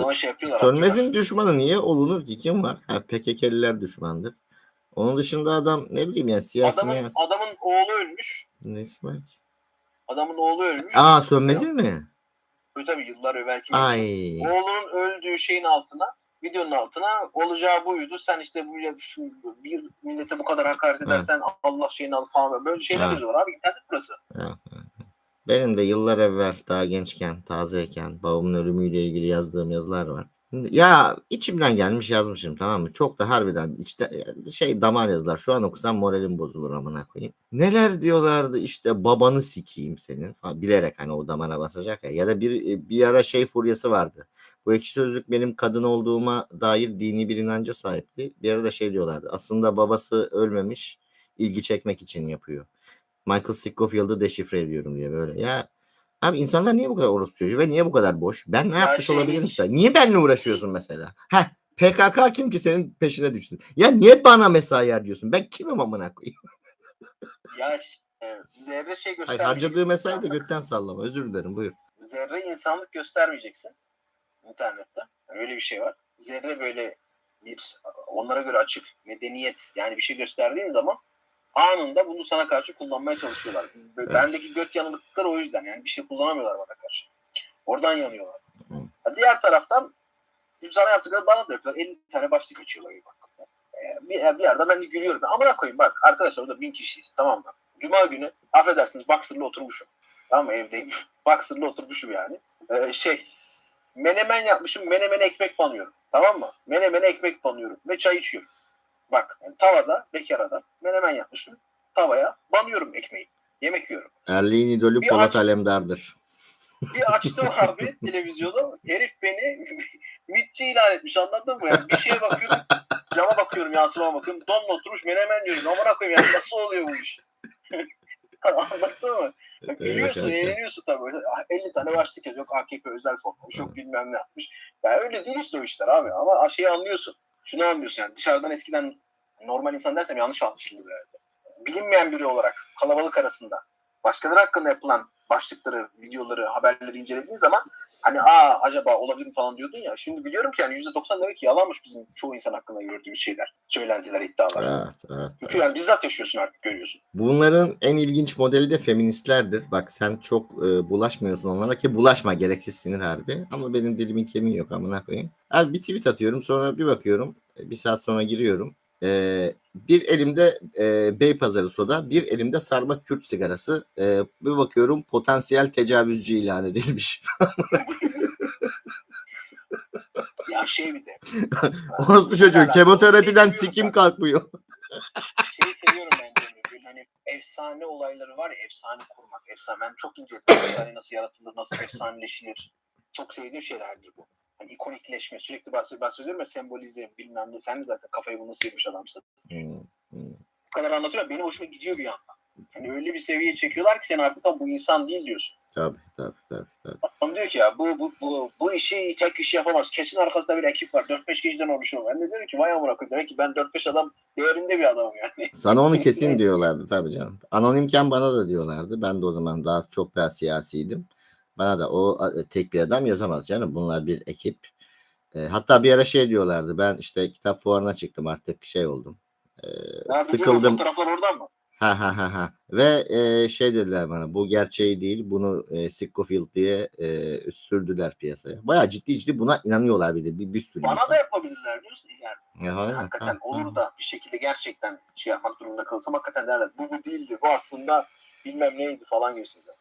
zaman şey yapıyorlar. Sönmez'in düşmanı niye olunur ki? Kim var? Ha, PKK'liler düşmandır. Onun dışında adam ne bileyim yani siyasi Adamın, miyasi. adamın oğlu ölmüş. Nesi var ki? Adamın oğlu ölmüş. Aa Sönmez'in mi? Tabii, tabii yıllar evvel belki. Ay. Oğlunun öldüğü şeyin altına videonun altına olacağı buydu. Sen işte bu şu bir millete bu kadar hakaret edersen Allah şeyini al falan böyle şeyler Evet. yazıyorlar abi internet burası. Benim de yıllar evvel daha gençken, tazeyken babamın ölümüyle ilgili yazdığım yazılar var. Ya içimden gelmiş yazmışım tamam mı? Çok da harbiden içte şey damar yazılar. Şu an okusam moralim bozulur amına koyayım. Neler diyorlardı işte babanı sikeyim senin. Bilerek hani o damara basacak ya. Ya da bir bir ara şey furyası vardı. Bu ekşi sözlük benim kadın olduğuma dair dini bir inanca sahipti. Bir ara da şey diyorlardı. Aslında babası ölmemiş ilgi çekmek için yapıyor. Michael Scoffield'ı deşifre ediyorum diye böyle. Ya abi insanlar niye bu kadar orospu çocuğu ve niye bu kadar boş? Ben ne Ya yapmış şey- olabilirim ki? sen? Niye benimle uğraşıyorsun mesela? Heh PKK kim ki senin peşine düşsün? Ya niye bana mesai harcıyorsun? Ben kimim amına koyayım? Ya e, zerre şey Hayır, göstermeyeceksin. harcadığı mesai de götten sallama. Özür dilerim buyur. Zerre insanlık göstermeyeceksin internette. Öyle bir şey var. Zerre böyle bir onlara göre açık medeniyet yani bir şey gösterdiğin zaman anında bunu sana karşı kullanmaya çalışıyorlar. Evet. Bendeki göt yanıklıkları o yüzden yani bir şey kullanamıyorlar bana karşı. Oradan yanıyorlar. Ha, Diğer taraftan sana yaptıkları bana da yapıyorlar. 50 tane başlık açıyorlar. Bak. Ee, Bir, bir yerde ben de gülüyorum. Amına koyayım bak arkadaşlar burada bin kişiyiz tamam mı? Cuma günü affedersiniz Boxer'la oturmuşum. Tamam mı evdeyim. Boxer'la oturmuşum yani. Ee, şey menemen yapmışım menemene ekmek banıyorum. Tamam mı? Menemene ekmek banıyorum ve çay içiyorum. Bak yani tavada bekar adam menemen yapmışım. Tavaya banıyorum ekmeği. Yemek yiyorum. Erliğin idolü Bir Polat aç- Alemdar'dır. Bir açtım abi televizyonu. Herif beni mitçi ilan etmiş anladın mı? Yani bir şeye bakıyorum. Cama bakıyorum yansıma bakıyorum. Donla oturmuş menemen yiyorum. Amına koyayım yani nasıl oluyor bu iş? Anladın mı? Gülüyorsun, Evet, eğleniyorsun tabii. Böyle 50 tane başlık. Yok AKP özel fonlamış, yok bilmem ne yapmış. Yani öyle değil işte o işler abi. Ama şeyi anlıyorsun. Şunu anlıyorsun yani. Dışarıdan eskiden normal insan dersem yanlış anlaşılır herhalde. Bilinmeyen biri olarak kalabalık arasında başkaları hakkında yapılan başlıkları, videoları, haberleri incelediğin zaman hani aa acaba olabilir mi falan diyordun ya. Şimdi biliyorum ki yani %90 demek ki yalanmış bizim çoğu insan hakkında gördüğümüz şeyler. Söylentiler, iddialar. Evet, evet. Çünkü yani bizzat yaşıyorsun artık görüyorsun. Bunların en ilginç modeli de feministlerdir. Bak sen çok e, bulaşmıyorsun onlara ki bulaşma gereksiz sinir harbi. Ama benim dilimin kemiği yok amına koyayım. Abi bir tweet atıyorum sonra bir bakıyorum. e, Bir saat sonra giriyorum. E, bir elimde e, Beypazarı soda, bir elimde sarma Kürt sigarası. E, bir bakıyorum potansiyel tecavüzcü ilan edilmiş. Ya şey bir de. Orospu çocuğu kemoterapiden sikim kalkmıyor. Şeyi seviyorum ben hani efsane olayları var ya efsane kurmak. Efsane. Ben çok inceledim. Efsane nasıl yaratılır, nasıl efsaneleşilir. Çok sevdiğim şeylerdir bu. Hani ikonikleşme. Sürekli bahsediyorum, ya sembolizm bilmem ne. Sen zaten kafayı bunu sıyırmış adamsın. Hmm, hmm. Bu kadar anlatıyor. Benim hoşuma gidiyor bir yandan. Hani öyle bir seviyeye çekiyorlar ki sen artık "Lan bu insan değil diyorsun. Tabii tabii tabii. tabii. Adam diyor ki ya bu, bu, bu, bu işi tek kişi yapamaz. Kesin arkasında bir ekip var. 4-5 kişiden oluşuyor. Ben de diyorum ki vay amına. Demek ki ben 4-5 adam değerinde bir adamım yani. Sana onu kesin diyorlardı tabii canım. Anonimken bana da diyorlardı. Ben de o zaman daha çok daha siyasiydim. Bana da o a- tek bir adam yazamaz canım. Bunlar bir ekip. E, hatta bir ara şey diyorlardı. Ben işte kitap fuarına çıktım artık şey oldum. E, sıkıldım. Fotoğraflar oradan mı? Ha ha ha ha. Ve e, şey dediler bana bu gerçeği değil bunu e, Sickofield diye e, sürdüler piyasaya. Bayağı ciddi ciddi buna inanıyorlar bir de bir, bir sürü Bana insan. da yapabilirler diyorsun. Yani Ya, aynen, hakikaten tamam, olur da bir şekilde gerçekten şey yapmak durumunda kalırsam hakikaten derler. Bu bu değildi. Bu aslında bilmem neydi falan gibisinden.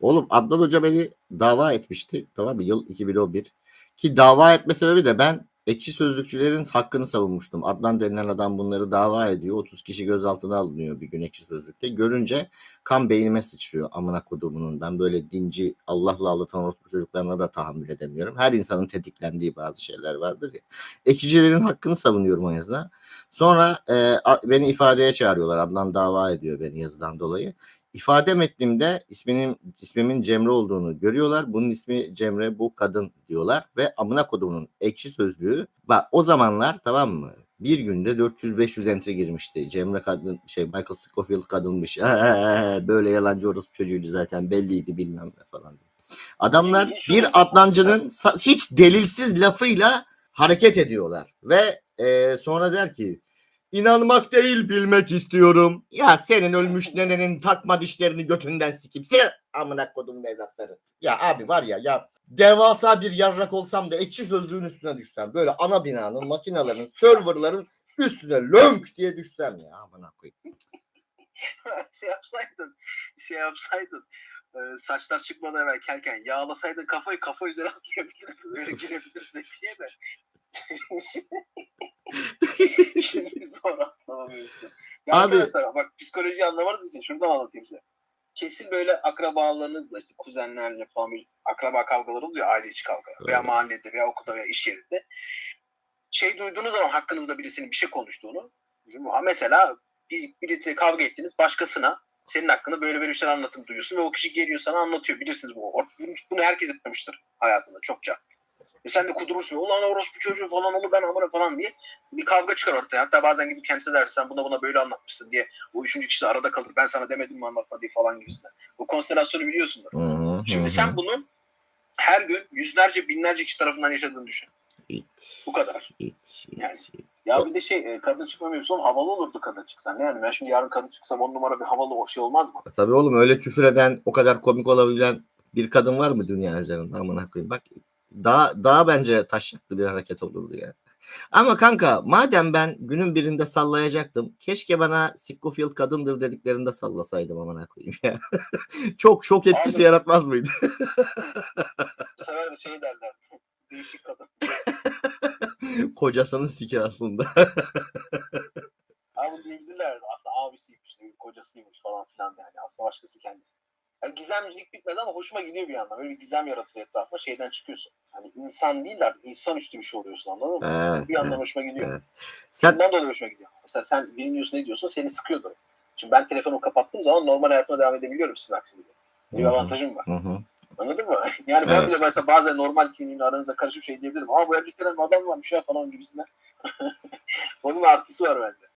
Oğlum Adnan Hoca beni dava etmişti. Tamam mı? Yıl 2011. Ki dava etme sebebi de ben ekşi sözlükçülerin hakkını savunmuştum. Adnan denilen adam bunları dava ediyor. 30 kişi gözaltına alınıyor bir gün ekşi sözlükte. Görünce kan beynime sıçrıyor amına kodumunun. Ben böyle dinci Allah'la ağlatan orospu çocuklarına da tahammül edemiyorum. Her insanın tetiklendiği bazı şeyler vardır ya. Ekicilerin hakkını savunuyorum o yazıda. Sonra e, beni ifadeye çağırıyorlar. Adnan dava ediyor beni yazıdan dolayı ifade metnimde isminin ismimin Cemre olduğunu görüyorlar. Bunun ismi Cemre bu kadın diyorlar ve amına kodumunun ekşi sözlüğü bak o zamanlar tamam mı? Bir günde 400-500 entry girmişti. Cemre kadın şey Michael Scofield kadınmış. Böyle yalancı orospu çocuğuydu zaten belliydi bilmem ne falan. Adamlar bir. Adnancı'nın hiç delilsiz lafıyla hareket ediyorlar. Ve e, sonra der ki inanmak değil bilmek istiyorum. Ya senin ölmüş nenenin takma dişlerini götünden sikip sen amına kodum evlatları. Ya abi var ya ya devasa bir yarrak olsam da ekşi sözlüğün üstüne düşsem. Böyle ana binanın, makinelerin, serverların üstüne lönk diye düşsem ya amına koyayım. şey yapsaydın, şey yapsaydın. e, saçlar çıkmadan evvel kelken yağlasaydın kafayı kafa üzerine atlayabilirdin. Öyle girebilirdin şeye de. Şimdi zor atlamamıyorsun. Ya Abi- arkadaşlar bak psikoloji anlamanız için şuradan anlatayım size. Kesin böyle akrabalarınızla işte kuzenlerle bir akraba kavgaları oluyor aile içi veya Evet. mahallede veya okulda veya iş yerinde. Şey duyduğunuz zaman hakkınızda birisinin bir şey konuştuğunu mesela biz birisi kavga ettiniz başkasına senin hakkında böyle böyle şeyler anlatım duyuyorsun ve o kişi geliyor sana anlatıyor. Bilirsiniz bu. Bunu herkes etmemiştir hayatında çokça. E sen de kudurursun. Ulan orospu çocuğu falan onu ben amına falan diye bir kavga çıkar ortaya. Hatta bazen gidip kendisi der sen buna buna böyle anlatmışsın diye o üçüncü kişi arada kalır. Ben sana demedim mi anlatma diye falan gibisinden. Bu konstelasyonu biliyorsundur. Hı hı, Şimdi hı sen bunu her gün yüzlerce binlerce kişi tarafından yaşadığını düşün. İt, Bu kadar. it, it, Yani. it. Ya bir de şey e, kadın çıkma mevzusu havalı olurdu kadın çıksan. Yani ben şimdi yarın kadın çıksam on numara bir havalı o şey olmaz mı? Tabii oğlum öyle küfür eden o kadar komik olabilen bir kadın var mı dünya üzerinde amına koyayım. Bak daha daha bence taşaklı bir hareket olurdu ya. Ama kanka madem ben günün birinde sallayacaktım keşke bana Scofield kadındır dediklerinde sallasaydım amına koyayım ya. Çok şok etkisi Abi. yaratmaz mıydı? Bu sefer de şey derler. Değişik kadın. Kocasının siki aslında. Abi bildiler aslında abisiymiş, kocasıymış falan filan yani. Aslında başkası kendisi. Yani gizemcilik bitmedi ama hoşuma gidiyor bir yandan. Böyle bir gizem yaratılıyor etrafında şeyden çıkıyorsun. Hani insan değil de artık insanüstü bir şey oluyorsun anladın mı? Evet, bir yandan evet, hoşuma gidiyor. evet. Sen Bundan dolayı hoşuma gidiyor. Mesela sen bilmiyorsun ne diyorsun seni sıkıyordur. Şimdi ben telefonu kapattığım zaman normal hayatıma devam edebiliyorum sizin aksinize. Bir avantajım var. Hı hı. Anladın mı? Yani ben Evet. bile mesela bazen normal kimliğin aranızda karışıp şey diyebilirim. Aa bu erkeklerin adam varmış ya falan gibisinden. Onun artısı var bende.